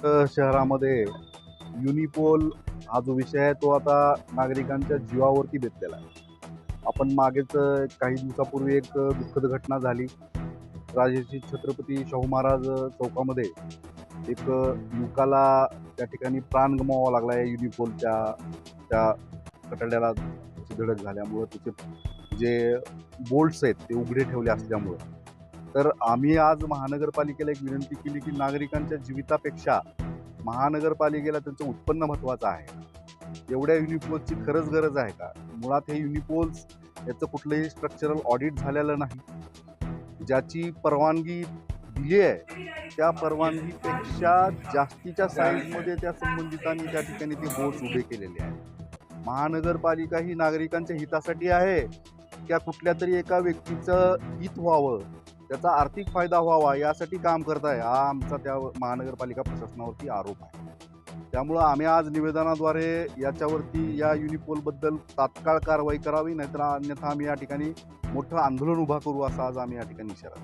शहरामध्ये युनिपोल हा जो विषय आहे तो आता नागरिकांच्या जीवावरती बेतलेला आहे. आपण मागेच काही दिवसापूर्वी एक दुःखद घटना झाली. राजेशी छत्रपती शाहू महाराज चौकामध्ये एक युवकाला त्या ठिकाणी प्राण गमावावा लागला आहे युनिपोलच्या त्या कटड्याला धडक झाल्यामुळं त्याचे जे बोल्ट्स आहेत ते उघडे ठेवले असल्यामुळं. तर आम्ही आज महानगरपालिकेला एक विनंती केली की नागरिकांच्या जीवितापेक्षा महानगरपालिकेला त्यांचं उत्पन्न महत्त्वाचं आहे. एवढ्या युनिपोल्सची खरंच गरज आहे का? मुळात हे युनिपोल्स याचं कुठलंही स्ट्रक्चरल ऑडिट झालेलं नाही. ज्याची परवानगी दिली आहे त्या परवानगीपेक्षा जास्तीच्या साईजमध्ये त्या संबंधितांनी त्या ठिकाणी ते बोर्ड्स उभे केलेले आहेत. महानगरपालिका ही नागरिकांच्या हितासाठी आहे. त्या कुठल्या तरी एका व्यक्तीचं हित व्हावं त्याचा आर्थिक फायदा व्हावा यासाठी काम करत आहे. हा आमचा त्या महानगरपालिका प्रशासनावरती आरोप आहे. त्यामुळं आम्ही आज निवेदनाद्वारे याच्यावरती या युनिपोलबद्दल तात्काळ कारवाई करावी नाहीतर अन्यथा आम्ही या ठिकाणी मोठं आंदोलन उभा करू असा आज आम्ही या ठिकाणी इशारा